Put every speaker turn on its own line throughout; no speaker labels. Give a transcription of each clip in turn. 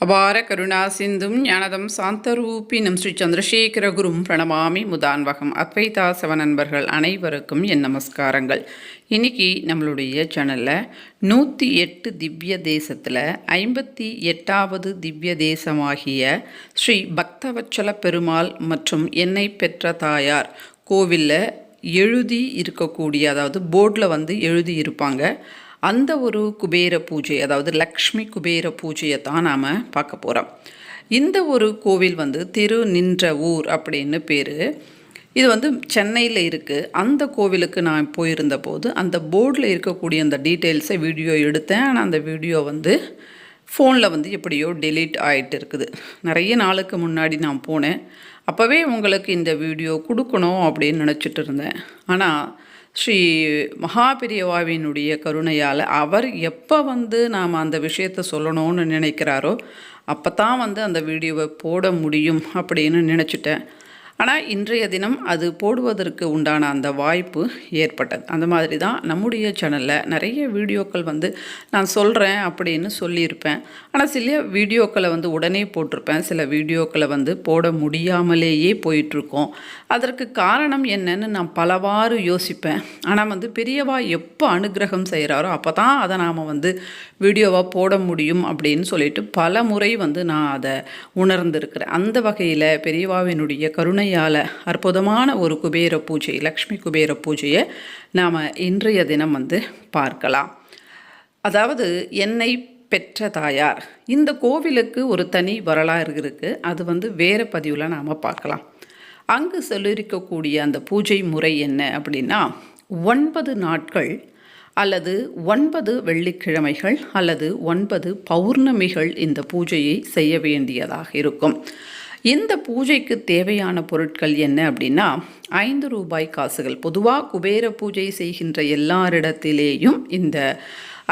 அபார கருணா சிந்தும் ஞானதம் சாந்தரூபினம் ஸ்ரீ சந்திரசேகர குரும் பிரணமாமி முதான்வகம். அத்வைதாசவ நண்பர்கள் அனைவருக்கும் என் நமஸ்காரங்கள். இன்னைக்கு நம்மளுடைய சேனலில் நூற்றி எட்டு திவ்ய தேசத்தில் ஐம்பத்தி எட்டாவது திவ்ய தேசமாகிய ஸ்ரீ பக்தவச்சல பெருமாள் மற்றும் என்னை பெற்ற தாயார் கோவிலில் எழுதி இருக்கக்கூடிய அதாவது போர்டில் வந்து எழுதி இருப்பாங்க. அந்த ஒரு குபேர பூஜை அதாவது லக்ஷ்மி குபேர பூஜையை தான் நாம் பார்க்க போகிறோம் இந்த ஒரு கோவில் வந்து திரு நின்ற ஊர் அப்படின்னு பேர். இது வந்து சென்னையில் இருக்குது அந்த கோவிலுக்கு நான் போயிருந்த போது அந்த போர்டில் இருக்கக்கூடிய அந்த டீட்டெயில்ஸை வீடியோ எடுத்தேன். ஆனால் அந்த வீடியோ வந்து ஃபோனில் வந்து எப்படியோ டெலீட் ஆகிட்டு இருக்குது. நிறைய நாளுக்கு முன்னாடி நான் போனேன். அப்போவே உங்களுக்கு இந்த வீடியோ கொடுக்கணும் அப்படின்னு நினச்சிட்டு இருந்தேன். ஆனால் ஸ்ரீ மகாபிரியவாவினுடைய கருணையால் அவர் எப்போ வந்து நாம் அந்த விஷயத்தை சொல்லணும்னு நினைக்கிறாரோ அப்போ தான் வந்து அந்த வீடியோவை போட முடியும் அப்படின்னு நினச்சிட்டேன். ஆனால் இன்றைய தினம் அது போடுவதற்கு உண்டான அந்த வாய்ப்பு ஏற்பட்டது. அந்த மாதிரி தான் நம்முடைய சேனலில் நிறைய வீடியோக்கள் வந்து நான் சொல்கிறேன் அப்படின்னு சொல்லியிருப்பேன். ஆனால் சில வீடியோக்களை வந்து உடனே போட்டிருப்பேன். சில வீடியோக்களை வந்து போட முடியாமலேயே போயிட்டுருக்கோம். அதற்கு காரணம் என்னன்னு நான் பலவாறு யோசிப்பேன். ஆனால் வந்து பெரியவா எப்போ அனுகிரகம் செய்கிறாரோ அப்போ தான் அதை நாம் வந்து வீடியோவாக போட முடியும் அப்படின்னு சொல்லிட்டு பல முறை வந்து நான் அதை உணர்ந்திருக்கிறேன். அந்த வகையில் பெரியவாவினுடைய கருணை கருணையால் அற்புதமான ஒரு குபேர பூஜை லக்ஷ்மி குபேர பூஜையை நாம் இன்றைய தினம் வந்து பார்க்கலாம். அதாவது என்னை பெற்ற தாயார். இந்த கோவிலுக்கு ஒரு தனி வரலாறு இருக்குது அது வந்து வேறு பதிவில் நாம் பார்க்கலாம். அங்கு சொல்லியிருக்கக்கூடிய அந்த பூஜை முறை என்ன அப்படின்னா ஒன்பது நாட்கள் அல்லது ஒன்பது வெள்ளிக்கிழமைகள் அல்லது ஒன்பது பௌர்ணமிகள் இந்த பூஜையை செய்ய வேண்டியதாக இருக்கும். இந்த பூஜைக்கு தேவையான பொருட்கள் என்ன அப்படின்னா ஐந்து ரூபாய் காசுகள். பொதுவாக குபேர பூஜை செய்கின்ற எல்லாரிடத்திலேயும் இந்த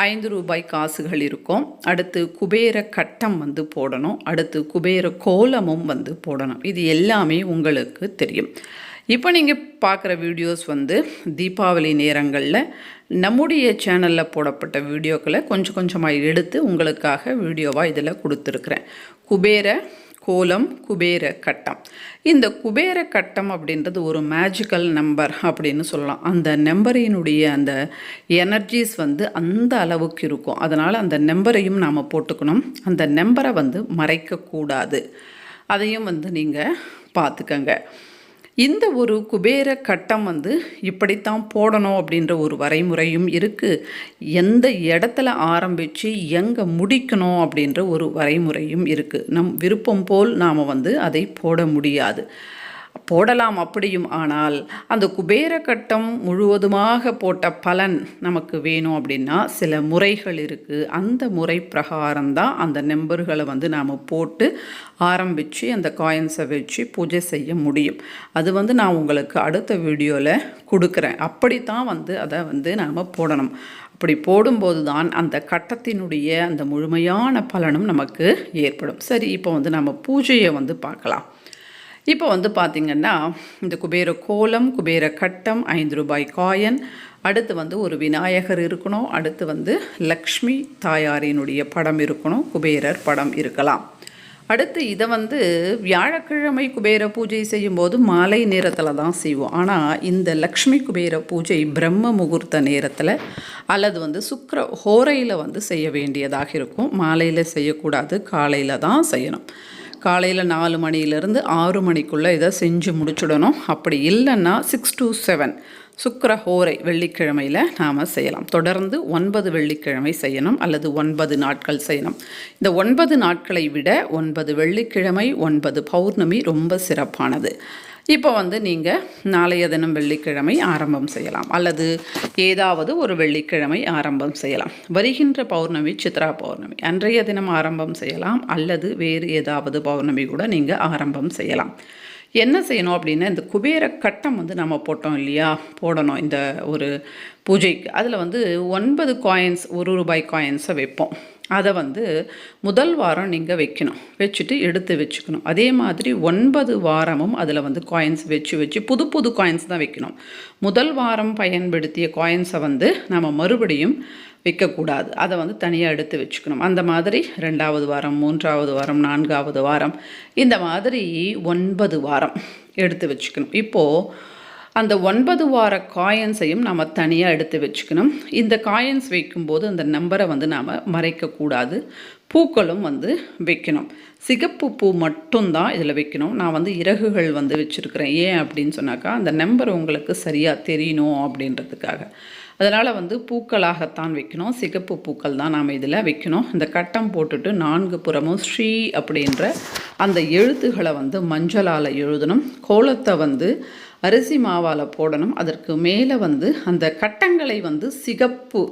ஐந்து ரூபாய் காசுகள் இருக்கும். அடுத்து குபேர கட்டம் வந்து போடணும். அடுத்து குபேர கோலமும் வந்து போடணும். இது எல்லாமே உங்களுக்கு தெரியும். இப்போ நீங்கள் பார்க்குற வீடியோஸ் வந்து தீபாவளி நேரங்களில் நம்முடைய சேனலில் போடப்பட்ட வீடியோக்களை கொஞ்சம் கொஞ்சமாக எடுத்து உங்களுக்காக வீடியோவாக இதில் கொடுத்துருக்குறேன். குபேர கோலம் குபேர கட்டம். இந்த குபேர கட்டம் அப்படின்றது ஒரு மேஜிக்கல் நம்பர் அப்படின்னு சொல்லலாம். அந்த நம்பரினுடைய அந்த எனர்ஜிஸ் வந்து அந்த அளவுக்கு இருக்கும். அதனால் அந்த நம்பரையும் நாம் போட்டுக்கணும். அந்த நம்பரை வந்து மறைக்கக்கூடாது. அதையும் வந்து நீங்கள் பார்த்துக்கங்க. இந்த ஒரு குபேர கட்டம் வந்து இப்படித்தான் போடணும் அப்படின்ற ஒரு வரைமுறையும் இருக்குது எந்த இடத்துல ஆரம்பித்து எங்கே முடிக்கணும் அப்படின்ற ஒரு வரைமுறையும் இருக்குது நம் விருப்பம் போல் நாம் வந்து அதை போட முடியாது. போடலாம் அப்படியும் ஆனால் அந்த குபேர கட்டம் முழுவதுமாக போட்ட பலன் நமக்கு வேணும் அப்படின்னா சில முறைகள் இருக்குது அந்த முறை பிரகாரம்தான் அந்த நம்பர்களை வந்து நாம் போட்டு ஆரம்பித்து அந்த காயின்ஸை வச்சு பூஜை செய்ய முடியும். அது வந்து நான் உங்களுக்கு அடுத்த வீடியோவில் கொடுக்குறேன். அப்படித்தான் வந்து அதை வந்து நாம் போடணும். அப்படி போடும்போது தான் அந்த கட்டத்தினுடைய அந்த முழுமையான பலனும் நமக்கு ஏற்படும். சரி இப்போ வந்து நம்ம பூஜையை வந்து பார்க்கலாம். இப்போ வந்து பார்த்திங்கன்னா இந்த குபேர கோலம் குபேர கட்டம் ஐந்து ரூபாய் காயின் அடுத்து வந்து ஒரு விநாயகர் இருக்கணும் அடுத்து வந்து லக்ஷ்மி தாயாரினுடைய படம் இருக்கணும் குபேரர் படம் இருக்கலாம். அடுத்து இதை வந்து வியாழக்கிழமை குபேர பூஜை செய்யும்போது மாலை நேரத்தில் தான் செய்வோம். ஆனால் இந்த லக்ஷ்மி குபேர பூஜை பிரம்ம முகூர்த்த நேரத்தில் அல்லது வந்து சுக்கர ஹோரையில் வந்து செய்ய வேண்டியதாக இருக்கும். மாலையில் செய்யக்கூடாது காலையில் தான் செய்யணும். காலையில் நாலு மணிலேருந்து ஆறு மணிக்குள்ளே இதை செஞ்சு முடிச்சுடணும். அப்படி இல்லைன்னா சிக்ஸ் டு செவன் சுக்கர ஹோரை வெள்ளிக்கிழமையில் நாம் செய்யலாம். தொடர்ந்து ஒன்பது வெள்ளிக்கிழமை செய்யணும் அல்லது ஒன்பது நாட்கள் செய்யணும். இந்த ஒன்பது நாட்களை விட ஒன்பது வெள்ளிக்கிழமை ஒன்பது பௌர்ணமி ரொம்ப சிறப்பானது. இப்போ வந்து நீங்கள் நாளைய தினம் வெள்ளிக்கிழமை ஆரம்பம் செய்யலாம். அல்லது ஏதாவது ஒரு வெள்ளிக்கிழமை ஆரம்பம் செய்யலாம். வருகின்ற பௌர்ணமி சித்ரா பௌர்ணமி. அன்றைய தினம் ஆரம்பம் செய்யலாம். அல்லது வேறு ஏதாவது பௌர்ணமி கூட நீங்கள் ஆரம்பம் செய்யலாம். என்ன செய்யணும் அப்படின்னா இந்த குபேர கட்டம் வந்து நம்ம போட்டோம் இல்லையா? போடணும். இந்த ஒரு பூஜைக்கு. அதில் வந்து ஒன்பது காயின்ஸ் ஒரு ரூபாய் காயின்ஸை வைப்போம். அதை வந்து முதல் வாரம் நீங்கள் வைக்கணும். வச்சுட்டு எடுத்து வச்சுக்கணும். அதே மாதிரி ஒன்பது வாரமும் அதில் வந்து காயின்ஸ் வச்சு வச்சு புது புது காயின்ஸ் தான் வைக்கணும். முதல் வாரம் பயன்படுத்திய காயின்ஸை வந்து நம்ம மறுபடியும் வைக்கக்கூடாது. அதை வந்து தனியாக எடுத்து வச்சுக்கணும். அந்த மாதிரி ரெண்டாவது வாரம் மூன்றாவது வாரம் நான்காவது வாரம் இந்த மாதிரி ஒன்பது வாரம் எடுத்து வச்சுக்கணும். இப்போது அந்த ஒன்பது வார காயின்ஸையும் நாம் தனியாக எடுத்து வச்சுக்கணும். இந்த காயின்ஸ் வைக்கும்போது அந்த நம்பரை வந்து நாம் மறைக்கக்கூடாது பூக்களும் வந்து வைக்கணும். சிகப்பு பூ மட்டும்தான் இதில் வைக்கணும். நான் வந்து இறகுகள் வந்து வச்சுருக்கிறேன். ஏன் அப்படின்னு சொன்னாக்கா அந்த நம்பர் உங்களுக்கு சரியாக தெரியணும் அப்படின்றதுக்காக. அதனால் வந்து பூக்களாகத்தான் வைக்கணும். சிகப்பு பூக்கள் தான் நாம் இதில் வைக்கணும். இந்த கட்டம் போட்டுட்டு நான்கு புறமும் ஸ்ரீ அப்படின்ற அந்த எழுத்துகளை வந்து மஞ்சளால் எழுதணும். கோலத்தை வந்து அரிசி மாவால் போடணும். அதற்கு மேலே வந்து அந்த கட்டங்களை வந்து சிகப்பு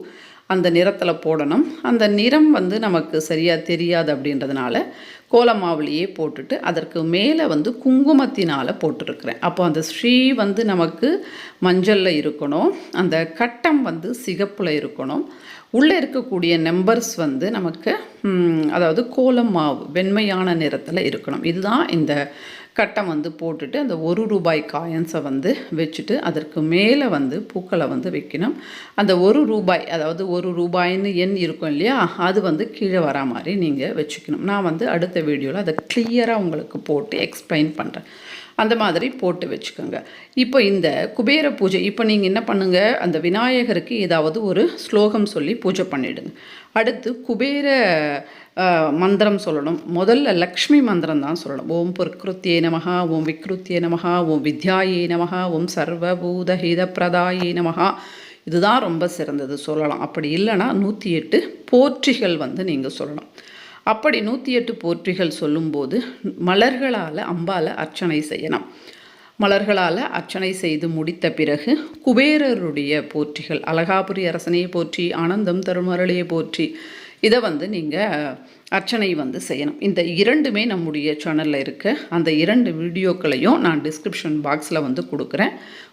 அந்த நிறத்தில் போடணும். அந்த நிறம் வந்து நமக்கு சரியாக தெரியாது அப்படின்றதுனால கோலமாவுலேயே போட்டுட்டு அதற்கு மேலே வந்து குங்குமத்தினால் போட்டுருக்குறேன். அப்போ அந்த ஸ்ரீ வந்து நமக்கு மஞ்சளில் இருக்கணும். அந்த கட்டம் வந்து சிகப்பில் இருக்கணும். உள்ளே இருக்கக்கூடிய நம்பர்ஸ் வந்து நமக்கு அதாவது கோலம் மாவு வெண்மையான நிறத்தில் இருக்கணும். இதுதான் இந்த கட்டம் வந்து போட்டுட்டு அந்த ஒரு ரூபாய் காயின்ஸை வந்து வச்சுட்டு அதற்கு மேலே வந்து பூக்களை வந்து வைக்கணும். அந்த ஒரு ரூபாய் அதாவது ஒரு ரூபாய்னு எண் இருக்கும் இல்லையா அது வந்து கீழே வரா மாதிரி நீங்கள் வச்சுக்கணும். நான் வந்து அடுத்த வீடியோவில் அதை கிளியராக உங்களுக்கு போட்டு எக்ஸ்பிளைன் பண்ணுறேன் அந்த மாதிரி போட்டு வச்சுக்கோங்க. இப்போ இந்த குபேர பூஜை இப்போ நீங்கள் என்ன பண்ணுங்கள் அந்த விநாயகருக்கு ஏதாவது ஒரு ஸ்லோகம் சொல்லி பூஜை பண்ணிவிடுங்க அடுத்து குபேர மந்திரம் சொல்லணும். முதல்ல லக்ஷ்மி மந்திரம் தான் சொல்லணும். ஓம் பொற்கிருத்தியே நமகா ஓம் விக்ருத்தியே நமகா ஓம் வித்யாயே நமகா ஓம் சர்வபூத பிரதாயே நமகா இதுதான் ரொம்ப சிறந்தது சொல்லலாம். அப்படி இல்லைன்னா நூற்றி எட்டு போற்றிகள் வந்து நீங்கள் சொல்லணும் அப்படி நூற்றி எட்டு போற்றிகள் சொல்லும்போது மலர்களால் அம்பால் அர்ச்சனை செய்யணும் மலர்களால் அர்ச்சனை செய்து முடித்த பிறகு குபேரருடைய போற்றிகள் அழகாபுரி அரசனையை போற்றி ஆனந்தம் தருமரளியை போற்றி இதை வந்து நீங்கள் அர்ச்சனை வந்து செய்யணும். இந்த இரண்டுமே நம்முடைய சேனலில் இருக்க. அந்த இரண்டு வீடியோக்களையும் நான் டிஸ்கிரிப்ஷன் பாக்ஸில் வந்து கொடுக்குறேன்.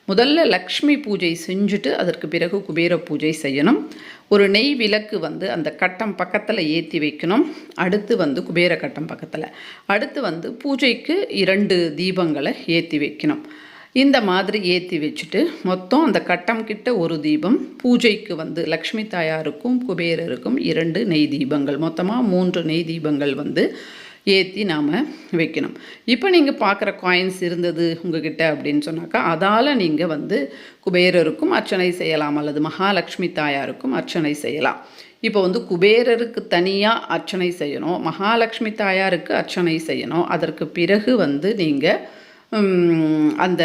முதல்ல லக்ஷ்மி பூஜை செஞ்சுட்டு அதற்கு பிறகு குபேர பூஜை செய்யணும். ஒரு நெய் விளக்கு வந்து அந்த கட்டம் பக்கத்தில் ஏற்றி வைக்கணும். அடுத்து வந்து குபேர கட்டம் பக்கத்தில். அடுத்து வந்து பூஜைக்கு இரண்டு தீபங்களை ஏற்றி வைக்கணும். இந்த மாதிரி ஏற்றி வச்சுட்டு மொத்தம் அந்த கட்டம் கிட்ட ஒரு தீபம் பூஜைக்கு வந்து லக்ஷ்மி தாயாருக்கும் குபேரருக்கும் இரண்டு நெய் தீபங்கள். மொத்தமாக மூன்று நெய் தீபங்கள் வந்து ஏற்றி நாம் வைக்கணும். இப்போ நீங்கள் பார்க்குற காயின்ஸ் இருந்தது உங்ககிட்ட அப்படின்னு சொன்னாக்கா அதால் நீங்கள் வந்து குபேரருக்கும் அர்ச்சனை செய்யலாம் அல்லது மகாலட்சுமி தாயாருக்கும் அர்ச்சனை செய்யலாம். இப்போ வந்து குபேரருக்கு தனியாக அர்ச்சனை செய்யணும் மகாலட்சுமி தாயாருக்கு அர்ச்சனை செய்யணும். அதற்கு பிறகு வந்து நீங்கள் அந்த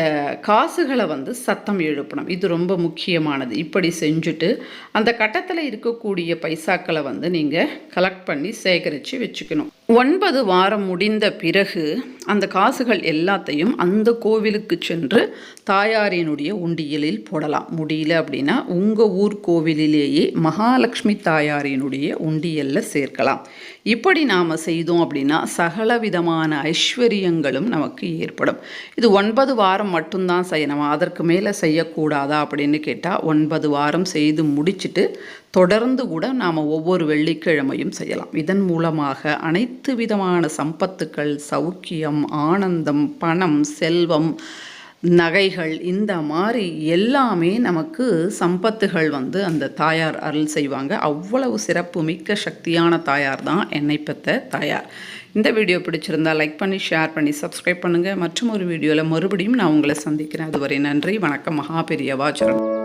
காசுகளை வந்து சத்தம் எழுப்பணும். இது ரொம்ப முக்கியமானது. இப்படி செஞ்சுட்டு அந்த கட்டத்தில் இருக்கக்கூடிய பைசாக்களை வந்து நீங்கள் கலெக்ட் பண்ணி சேகரித்து வச்சுக்கணும். ஒன்பது வாரம் முடிந்த பிறகு அந்த காசுகள் எல்லாத்தையும் அந்த கோவிலுக்கு சென்று தாயாரினுடைய உண்டியலில் போடலாம். முடியல அப்படின்னா உங்கள் ஊர் கோவிலிலேயே மகாலட்சுமி தாயாரினுடைய உண்டியலில் சேர்க்கலாம். இப்படி நாம் செய்தோம் அப்படின்னா சகல விதமான ஐஸ்வர்யங்களும் நமக்கு ஏற்படும். இது ஒன்பது வாரம் மட்டும்தான் செய்யணுமா. அதற்கு மேலே செய்யக்கூடாதா அப்படின்னு கேட்டால் ஒன்பது வாரம் செய்து முடிச்சுட்டு தொடர்ந்து கூட நாம் ஒவ்வொரு வெள்ளிக்கிழமையும் செய்யலாம். இதன் மூலமாக அனைத்து விதமான சம்பத்துக்கள் சௌக்கியம் ஆனந்தம் பணம் செல்வம் நகைகள் இந்த மாதிரி எல்லாமே நமக்கு சம்பத்துகள் வந்து அந்த தாயார் அருள் செய்வாங்க. அவ்வளவு சிறப்பு மிக்க சக்தியான தாயார் தான் என்னை பெற்ற தாயார். இந்த வீடியோ பிடிச்சிருந்தா லைக் பண்ணி ஷேர் பண்ணி சப்ஸ்கிரைப் பண்ணுங்கள் மற்றும் ஒரு வீடியோவில் மறுபடியும் நான் உங்களை சந்திக்கிறேன். அதுவரை நன்றி. வணக்கம். மகாபெரியவாச்சரம்